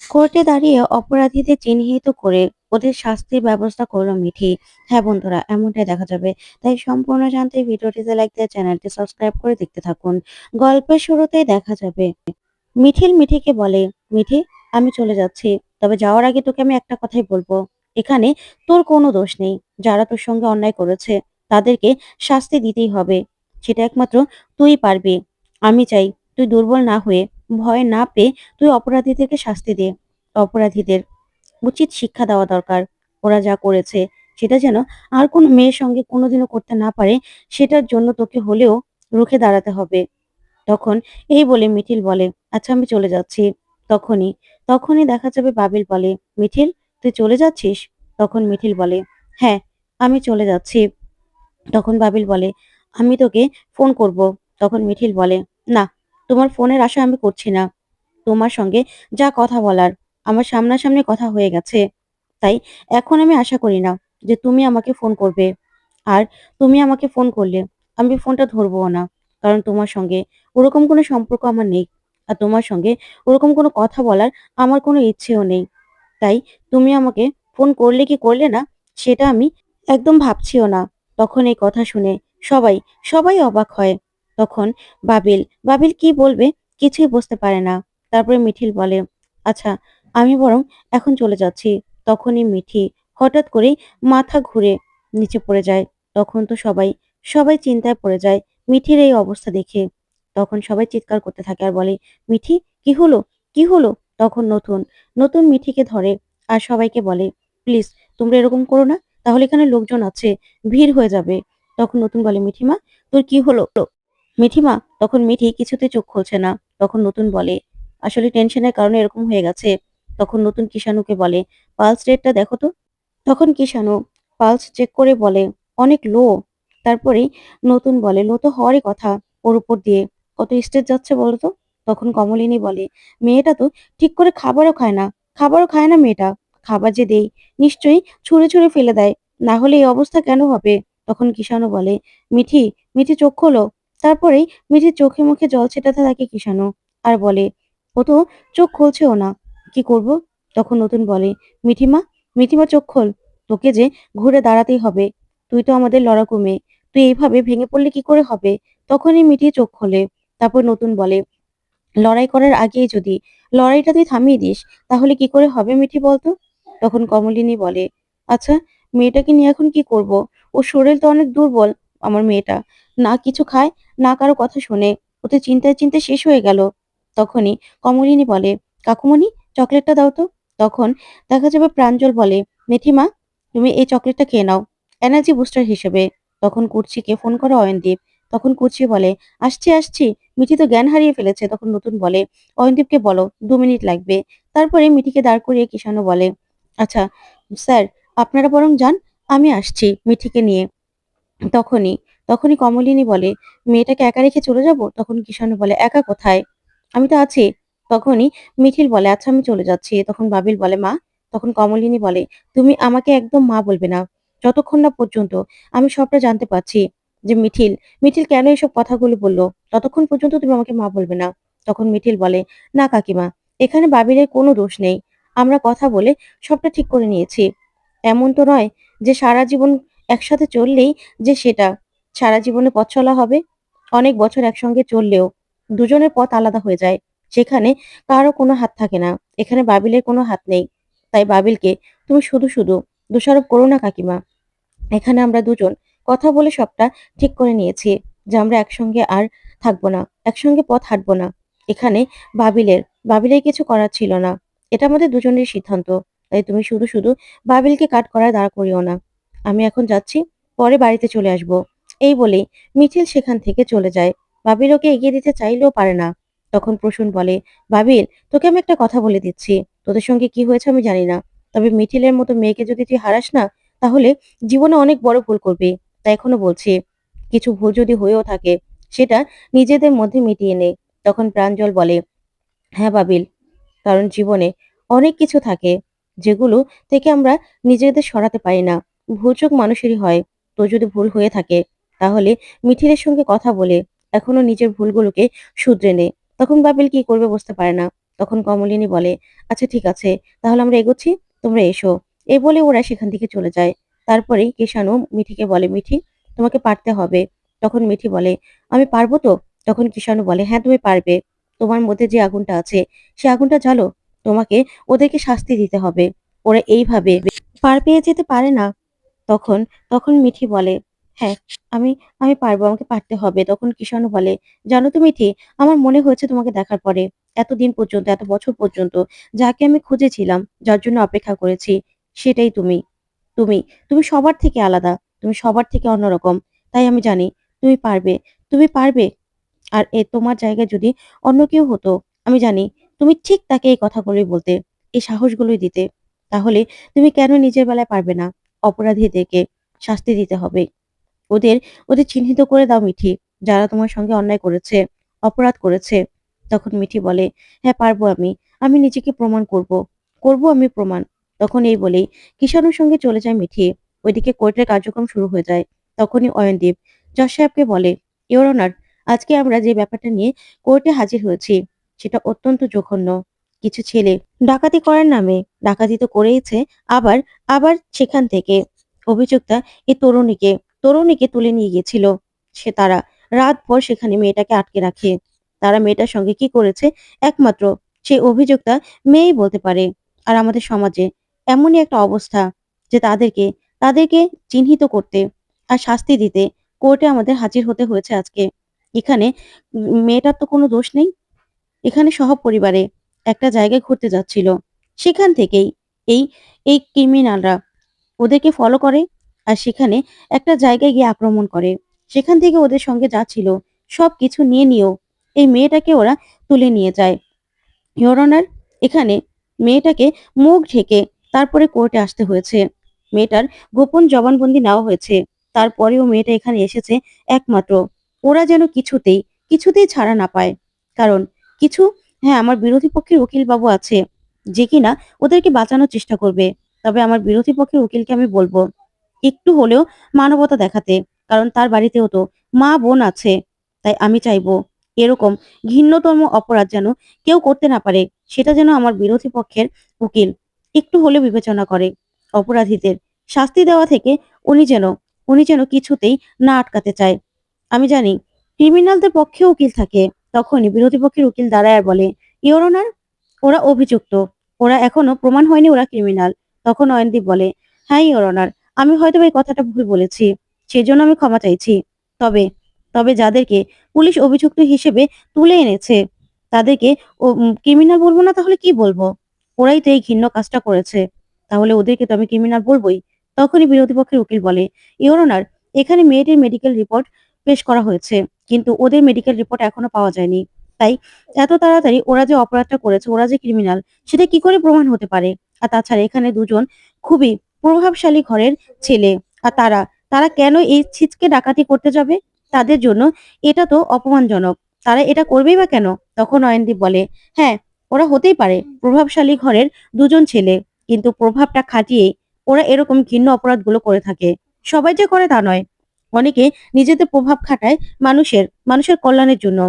কোর্টে দাঁড়িয়ে অপরাধীদের চিহ্নিত করে ওদের শাস্তির ব্যবস্থা করল মিঠি। হ্যাঁ বন্ধুরা, এমনটাই দেখা যাবে। তাই সম্পূর্ণ জানতে ভিডিওটিতে লাইক দিয়ে চ্যানেলটি সাবস্ক্রাইব করে দেখতে থাকুন। গল্পের শুরুতেই দেখা যাবে, মিঠিল মিঠিকে বলে, মিঠি, আমি চলে যাচ্ছি, তবে যাওয়ার আগে তোকে আমি একটা কথাই বলব। এখানে তোর কোনো দোষ নেই। যারা তোর সঙ্গে অন্যায় করেছে, তাদেরকে শাস্তি দিতেই হবে। সেটা একমাত্র তুই পারবি। আমি চাই তুই দুর্বল না হয়ে ভয় না পেয়ে তুই অপরাধীদেরকে শাস্তি দে, অপরাধীদের উচিত শিক্ষা দেওয়া দরকার। ওরা যা করেছে, সেটা যেন আর কোনো মেয়ের সঙ্গে কোনোদিনও করতে না পারে, সেটার জন্য তোকে হলেও রুখে দাঁড়াতে হবে। তখন এই বলে মিঠিল বলে আচ্ছা আমি চলে যাচ্ছি। তখনই তখনই দেখা যাবে বাবিল বলে, মিঠিল, তুই চলে যাচ্ছিস? তখন মিঠিল বলে হ্যাঁ আমি চলে যাচ্ছি। তখন বাবিল বলে, আমি তোকে ফোন করব। তখন মিঠিল বলে, না তোমার ফোনের আশা আমি করছি না। তোমার সঙ্গে যা কথা বলার, আমার সামনাসামনি কথা হয়ে গেছে। তাই এখন আমি আশা করি না যে তুমি আমাকে ফোন করবে। আর তুমি আমাকে ফোন করলে আমি ফোনটা ধরবো না, কারণ তোমার সঙ্গে ওরকম কোনো সম্পর্ক আমার নেই। আর তোমার সঙ্গে ওরকম কোনো কথা বলার আমার কোনো ইচ্ছেও নেই। তাই তুমি আমাকে ফোন করলে কি করলে না, সেটা আমি একদম ভাবছিও না। তখন এই কথা শুনে সবাই সবাই অবাক হয়। তখন বাবিল বাবিল কি বলবে? কিছুই বুঝতে পারে না। তারপরে মিঠিল বলে আচ্ছা আমি বরং এখন চলে যাচ্ছি। তখনই মিঠি হঠাৎ করেই মাথা ঘুরে নিচে পড়ে যায়। তখন তো সবাই সবাই চিন্তায় পড়ে যায় মিঠির এই অবস্থা দেখে। তখন সবাই চিৎকার করতে থাকে আর বলে, মিঠি, কি হলো? কি হলো? তখন নতুন নতুন মিঠিকে ধরে আর সবাইকে বলে, প্লিজ, তোমরা এরকম করো না। তাহলে এখানে লোকজন আছে, ভিড় হয়ে যাবে। তখন নতুন বলে, মিঠিমা, তোর কি হলো? মিঠিমা, তখন মিঠি কিছুতে চোখ খুলছে না। তখন নতুন বলে, আসলে টেনশনের কারণে এরকম হয়ে গেছে? তখন নতুন কিষাণুকে বলে, পালস রেটটা দেখো তো। তখন কিষাণু পালস চেক করে বলে, অনেক লো। তারপরে নতুন বলে, লো তো হওয়ারই কথা, ওর উপর দিয়ে। কত স্টেজ যাচ্ছে বলতো তখন কমলিনী বলে, মেয়েটা তো ঠিক করে খাবারও খায় না, খাবারও খায় না মেয়েটা। খাবার যে দেই, নিশ্চয়ই ছুঁড়ে ছুঁড়ে ফেলে দেয়। না হলে এই অবস্থা কেন হবে? তখন কিষাণু বলে, মিঠি মিঠি চোখ খোলো। তারপরেই মিঠির চোখে মুখে জল ছেটাতে থাকে কিষাণু আর বলে, ও তো চোখ খুলছেও না, কি করব? তখন নতুন বলে, মিঠিমা মিঠিমা চোখ খোল, তোকে যে ঘুরে দাঁড়াতেই হবে, তুই তো আমাদের লড়াকু মেয়ে, তুই এইভাবে ভেঙে পড়লে কি করে হবে? তখনই মিঠি চোখ খোলে, তারপর নতুন বলে, লড়াই করার আগেই যদি লড়াইটা তুই থামিয়ে দিস, তাহলে কি করে হবে মিঠি বলতো? তখন কমলিনী বলে আচ্ছা মেয়েটাকে নিয়ে এখন কি করব? ওর শরীর তো অনেক দুর্বল আমার মেয়েটা। না কিছু খায়, না কারও কথা শোনে। ওতে চিন্তায় চিন্তায় শেষ হয়ে গেল। তখনই কমলিনী বলে, কাকুমণি, চকলেটটা দাও তো। তখন দেখা যাবে প্রাঞ্জল বলে মিঠিমা তুমি এই চকলেটটা খেয়ে নাও, এনার্জি বুস্টার হিসেবে। তখন কুর্চিকে ফোন করে অয়নদীপ। তখন কুর্চি বলে, আসছি আসছি। মিঠি তো জ্ঞান হারিয়ে ফেলেছে। তখন নতুন বলে, অয়নদীপকে বলো, দু মিনিট লাগবে। তারপরে মিঠিকে দাঁড় করিয়ে কিষাণু বলে আচ্ছা স্যার, আপনারা বরং যান, আমি আসছি। মিঠিকে নিয়ে। তখনই তখনই কমলিনী বলে, মেয়েটাকে একা রেখে চলে যাব? তখন কিষাণু বলে, একা কোথায়? আমি তো আছি। তখনই মিঠিল বলে আচ্ছা আমি চলে যাচ্ছি। তখন বাবিল বলে, মা? তখন কমলিনী বলে, তুমি আমাকে একদম মা বলবে না। যতক্ষণ না পর্যন্ত আমি সবটা জানতে পারছি যে মিঠিল মিঠিল কেন এসব কথাগুলো বলল? ততক্ষণ পর্যন্ত তুমি আমাকে মা বলবে না। তখন মিঠিল বলে, না কাকিমা, এখানে বাবিলের কোনো দোষ নেই। আমরা কথা বলে সবটা ঠিক করে নিয়েছি। এমন তো নয় যে সারা জীবন একসাথে চললেই যে সেটা। সারা জীবনে পথ চলা হবে। অনেক বছর একসঙ্গে চললেও দুজনের পথ আলাদা হয়ে যায়। সেখানে কারও কোনো হাত থাকে না। এখানে বাবিলের কোনো হাত নেই। তাই বাবিলকে তুমি শুধু শুধু দোষারোপ করো না, কাকিমা। এখানে আমরা দুজন কথা বলে সবটা ঠিক করে নিয়েছি যে আমরা একসঙ্গে আর থাকব না, একসঙ্গে পথ হাঁটবো না। এখানে বাবিলের বাবিলের কিছু করার ছিল না। এটা আমাদের দুজনের সিদ্ধান্ত। তাই তুমি শুধু শুধু বাবিলকে কাট করায় দাঁড় করিও না। আমি এখন যাচ্ছি, পরে বাড়িতে চলে আসব। এই বলেই মিছিল সেখান থেকে চলে যায়। বাবিল ওকে এগিয়ে দিতে চাইলেও পারে না। তখন প্রসূন বলে বাবিল তোকে আমি একটা কথা বলে দিচ্ছি। তোদের সঙ্গে কি হয়েছে আমি জানি না। তবে মিঠিলের মতো মেয়েকে যদি তুই হারাস না, তাহলে জীবনে অনেক বড় ভুল করবি। তাই এখনও বলছি, কিছু ভুল যদি হয়েও থাকে, সেটা নিজেদের মধ্যে মিটিয়ে নে। তখন প্রাঞ্জল বলে হ্যাঁ বাবিল কারণ জীবনে অনেক কিছু থাকে, যেগুলো থেকে আমরা নিজেদের সরাতে পারি না। ভুলচোক মানুষেরই হয়। তো যদি ভুল হয়ে থাকে, তাহলে মিঠিলের সঙ্গে কথা বলে এখনও নিজের ভুলগুলোকে শুধরে নে। তখন বাবিল কি করবে বুঝতে পারে না। তখন কমলিনী বলে আচ্ছা ঠিক আছে, তাহলে আমরা এগোচ্ছি, তোমরা এসো। এ বলে ওরা সেখান থেকে চলে যায়। তারপরে কিষাণু মিঠিকে বলে, মিঠি, তোমাকে পারতে হবে। তখন মিঠি বলে, আমি পারব তো? তখন কিষাণু বলে হ্যাঁ তুমি পারবে। তোমার মধ্যে যে আগুনটা আছে, সে আগুনটা জ্বালো। তোমাকে ওদেরকে শাস্তি দিতে হবে। ওরা এইভাবে পার পেয়ে যেতে পারে না। তখন তখন মিঠি বলে হ্যাঁ আমি আমি পারব, আমাকে পারতে হবে। তখন কিষাণু বলে, জানো তো মিঠি, আমার মনে হয়েছে তোমাকে দেখার পরে, এতদিন পর্যন্ত, এত বছর পর্যন্ত যাকে আমি খুঁজেছিলাম, যার জন্য অপেক্ষা করেছি, সেটাই তুমি। তুমি তুমি সবার থেকে আলাদা, তুমি সবার থেকে অন্যরকম। তাই আমি জানি, তুমি পারবে তুমি পারবে। আর এ তোমার জায়গায় যদি অন্য কেউ হতো, আমি জানি, তুমি ঠিক তাকে এই কথাগুলোই বলতে, এই সাহসগুলোই দিতে। তাহলে তুমি কেন নিজের বেলায় পারবে না? অপরাধীদেরকে শাস্তি দিতে হবে। ওদের ওদের চিহ্নিত করে দাও মিঠি। যারা তোমার সঙ্গে অন্যায় করেছে, অপরাধ করেছে, তখন মিঠি বলে হ্যাঁ পারব আমি। আমি নিজেকে প্রমাণ করব। করব আমি প্রমাণ। তখন এই বলেই কিষাণুর সঙ্গে চলে যায় মিঠি। ওইদিকে কোর্টের কার্যক্রম শুরু হয়ে যায়। তখনই অয়নদীপ জজ সাহেবকে বলে, ইওর অনার, আজকে আমরা যে ব্যাপারটা নিয়ে কোর্টে হাজির হয়েছি, সেটা অত্যন্ত জঘন্য। কিছু ছেলে ডাকাতি করার নামে ডাকাতি তো করেইছে, আবার আবার সেখান থেকে অভিযুক্তা এই তরুণীকে তরুণীকে তুলে নিয়ে গিয়েছিল। সে তারা রাত ভর সেখানে মেয়েটাকে আটকে রাখে। তারা মেয়েটার সঙ্গে কি করেছে? একমাত্র সেই অভিযুক্তা মেয়েই বলতে পারে। আর আমাদের সমাজে এমনই একটা অবস্থা যে তাদেরকে তাদেরকে চিহ্নিত করতে আর শাস্তি দিতে কোর্টে আমাদের হাজির হতে হয়েছে আজকে। এখানে মেয়েটার তো কোনো দোষ নেই। এখানে সহ পরিবারে একটা জায়গায় ঘুরতে যাচ্ছিল। সেখান থেকেই এই এই ক্রিমিনালরা ওদেরকে ফলো করে আর সেখানে একটা জায়গায় গিয়ে আক্রমণ করে। সেখান থেকে ওদের সঙ্গে যা ছিল সব কিছু নিয়ে নিয়েও এই মেয়েটাকে ওরা তুলে নিয়ে যায়। ইওর অনার এখানে মেয়েটাকে মুখ ঢেকে তারপরে কোর্টে আসতে হয়েছে। মেয়েটার গোপন জবানবন্দি নেওয়া হয়েছে। তারপরেও মেয়েটা এখানে এসেছে একমাত্র। ওরা যেন কিছুতেই কিছুতেই ছাড়া না পায়। কারণ কিছু হ্যাঁ আমার বিরোধী পক্ষের উকিল বাবু আছে, যে কিনা ওদেরকে বাঁচানোর চেষ্টা করবে। তবে আমার বিরোধী পক্ষের উকিলকে আমি বলব, একটু হলেও মানবতা দেখাতে, কারণ তার বাড়িতেও তো মা বোন আছে, তাই আমি চাইব এরকম ঘৃণ্যতম অপরাধ যেন কেউ করতে না পারে, সেটা যেন আমার বিরোধী পক্ষের উকিল একটু হলেও বিবেচনা করে। অপরাধীদের শাস্তি দেওয়া থেকে উনি যেন উনি যেন কিছুতেই না আটকাতে চায়। আমি জানি, ক্রিমিনালদের পক্ষে উকিল থাকে তখনই বিরোধী পক্ষের উকিল দাঁড়ায় বলে ইওর অনার ওরা অভিযুক্ত। ওরা এখনও প্রমাণ হয়নি ওরা ক্রিমিনাল। তখন অয়নদীপ বলে হ্যাঁ ইওর অনার আমি হয়তো এই কথাটা ভুল বলেছি, সেজন্য আমি ক্ষমা চাইছি। তবে তবে যাদেরকে পুলিশ অভিযুক্ত হিসেবে তুলে এনেছে, তাদেরকে ক্রিমিনাল বলব না তাহলে কি বলব? ওরাই তো এই ঘৃণ্য কাজটা করেছে। তাহলে ওদেরকে তো আমি ক্রিমিনাল বলবোই? তখনই বিরোধী পক্ষের উকিল বলে ইওর অনার এখানে মেয়েটির মেডিকেল রিপোর্ট পেশ করা হয়েছে, কিন্তু ওদের মেডিকেল রিপোর্ট এখনও পাওয়া যায়নি। তাই এত তাড়াতাড়ি ওরা যে অপরাধটা করেছে, ওরা যে ক্রিমিনাল সেটা কি করে প্রমাণ হতে পারে? আর তাছাড়া এখানে দুজন খুবই প্রভাবশালী ঘরের ছেলে, আর তারা তারা কেন এই ছিচকে ডাকাতি করতে যাবে? তাদের জন্য এটা তো অপমানজনক। তারা এটা করবেই বা কেন? তখন অয়নদীপ বলে হ্যাঁ ওরা হতেই পারে, প্রভাবশালী ঘরের দুজন ছেলে, কিন্তু প্রভাবটা খাটিয়েই ওরা এরকম ঘৃণ্য অপরাধগুলো করে থাকে। সবাই যে করে তা নয়। অনেকে নিজেদের প্রভাব খাটায় মানুষের মানুষের কল্যাণের জন্য।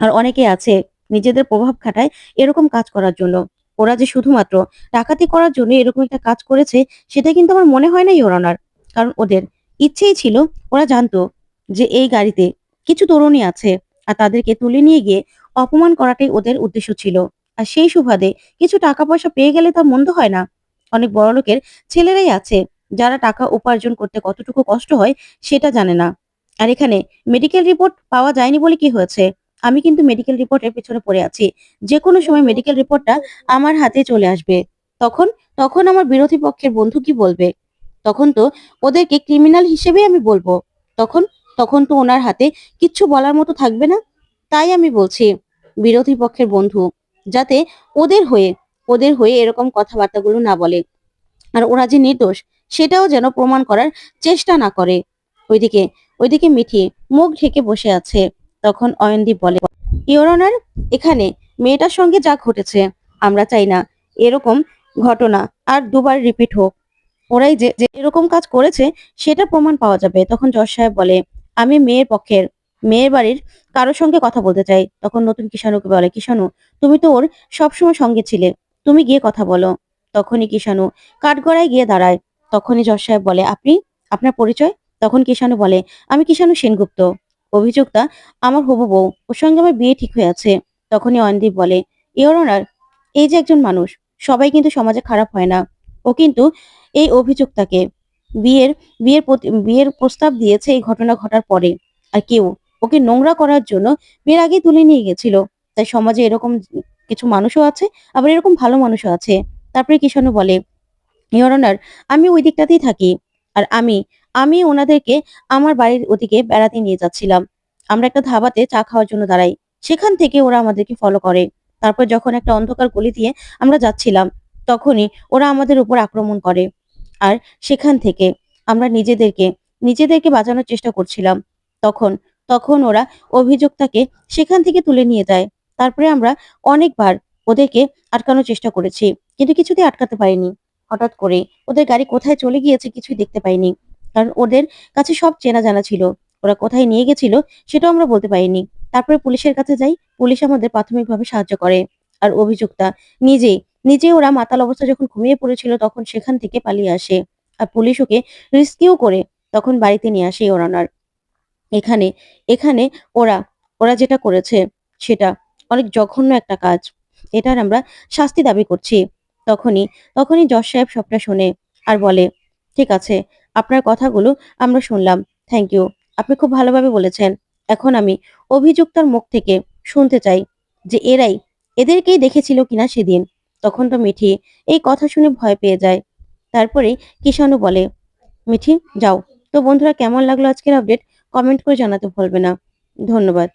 আর অনেকে আছে নিজেদের প্রভাব খাটায় এরকম কাজ করার জন্য। ওরা যে শুধুমাত্র ডাকাতি করার জন্য এরকম একটা কাজ করেছে, সেটা কিন্তু আমার মনে হয় না ইওর অনার কারণ ওদের ইচ্ছেই ছিল, ওরা জানতো যে এই গাড়িতে কিছু তরুণী আছে আর তাদেরকে তুলে নিয়ে গিয়ে অপমান করাটাই ওদের উদ্দেশ্য ছিল। আর সেই সুবাদে কিছু টাকা পয়সা পেয়ে গেলে তা মন্দ হয় না। অনেক বড় লোকের ছেলেরাই আছে যারা টাকা উপার্জন করতে কতটুকু কষ্ট হয় সেটা জানে না। আর এখানে মেডিকেল রিপোর্ট পাওয়া যায়নি বলে কি হয়েছে? আমি কিন্তু মেডিকেল রিপোর্টের পেছনে পড়ে আছি। যে কোনো সময় মেডিকেল রিপোর্টটা আমার হাতে চলে আসবে। তখন তখন আমার বিরোধী পক্ষের বন্ধু কি বলবে? তখন তো ওদেরকে ক্রিমিনাল হিসেবে আমি বলব। তখন তখন তো ওনার হাতে কিচ্ছু বলার মতো থাকবে না। তাই আমি বলছি, বিরোধী পক্ষের বন্ধু, যাতে ওদের হয়ে ওদের হয়ে এরকম কথাবার্তাগুলো না বলে। আর ওরা যে নির্দোষ সেটাও যেন প্রমাণ করার চেষ্টা না করে। ওইদিকে ওইদিকে মিঠি মুখ ঢেকে বসে আছে। তখন অয়নদীপ বলে, ইওর অনার, এখানে মেয়েটার সঙ্গে যা ঘটেছে, আমরা চাই না এরকম ঘটনা আর দুবার রিপিট হোক। ওরাই যে এরকম কাজ করেছে, সেটা প্রমাণ পাওয়া যাবে। তখন জজ সাহেব বলে, আমি মেয়ের পক্ষের, মেয়ের বাড়ির কারোর সঙ্গে কথা বলতে চাই। তখন নতুন কিষাণুকে বলে কিষাণু তুমি তো ওর সবসময় সঙ্গে ছিলে। তুমি গিয়ে কথা বলো। তখনই কিষাণু কাঠগড়ায় গিয়ে দাঁড়ায়। তখনই জজ সাহেব বলে, আপনি আপনার পরিচয়? তখন কিষাণু বলে, আমি কিষাণু সেনগুপ্ত। অভিযোক্তা আমার হবু বউ। ওর সঙ্গে আমার বিয়ে ঠিক হয়ে আছে। তখনই অয়নদীপ বলে ইওর অনার এই যে একজন মানুষ, সবাই কিন্তু সমাজে খারাপ হয় না। ও কিন্তু এই অভিযুক্তাকে বিয়ের বিয়ের বিয়ের প্রস্তাব দিয়েছে এই ঘটনা ঘটার পরে। আর কেউ ওকে নোংরা করার জন্য বিয়ের আগে তুলে নিয়ে গেছিল। তাই সমাজে এরকম কিছু মানুষও আছে, আবার এরকম ভালো মানুষও আছে। তারপরে কিষাণু বলে ইওর অনার আমি ওই দিকটাতেই থাকি। আর আমি আমি ওনাদেরকে আমার বাড়ির ওদিকে বেড়াতে নিয়ে যাচ্ছিলাম। আমরা একটা ধাবাতে চা খাওয়ার জন্য দাঁড়াই। সেখান থেকে ওরা আমাদেরকে ফলো করে। তারপর যখন একটা অন্ধকার গলি দিয়ে আমরা যাচ্ছিলাম, তখনই ওরা আমাদের উপর আক্রমণ করে। আর সেখান থেকে আমরা নিজেদেরকে নিজেদেরকে বাঁচানোর চেষ্টা করছিলাম। তখন তখন ওরা অভিযোগটাকে সেখান থেকে তুলে নিয়ে যায়। তারপরে আমরা অনেকবার ওদেরকে আটকানোর চেষ্টা করেছি, কিন্তু কিছুতেই আটকাতে পারিনি। হঠাৎ করে ওদের গাড়ি কোথায় চলে গিয়েছে কিছুই দেখতে পাইনি। কারণ ওদের কাছে সব চেনা জানা ছিল। ওরা কোথায় নিয়ে গেছিল সেটাও আমরা বলতে পারিনি। তারপরে পুলিশের কাছে যাই। পুলিশ আমাদের প্রাথমিকভাবে সাহায্য করে। আর অভিযুক্তা নিজেই নিজে ওরা মাতাল অবস্থা যখন ঘুমিয়ে পড়েছিল তখন সেখান থেকে পালিয়ে আসে। আর পুলিশ ওকে রিস্কিউ করে তখন বাড়িতে নিয়ে আসে ওর অনার এখানে এখানে ওরা ওরা যেটা করেছে সেটা অনেক জঘন্য একটা কাজ। এটার আমরা শাস্তি দাবি করছি। তখনই তখনই জজ সাহেব সবটা শোনে আর বলে, ঠিক আছে, আপনার কথাগুলো আমরা শুনলাম থ্যাংক ইউ আপনি খুব ভালোভাবে বলেছেন। এখন আমি অভিযুক্তার মুখ থেকে শুনতে চাই যে এরাই এদেরকেই দেখেছিল কিনা সেদিন তখন তো মিঠি এই কথা শুনে ভয় পেয়ে যায়। তারপরে কিষাণু বলে, মিঠি, যাও। তো বন্ধুরা, কেমন লাগল আজকের আপডেট কমেন্ট করে জানাতে ভুলবে না। ধন্যবাদ।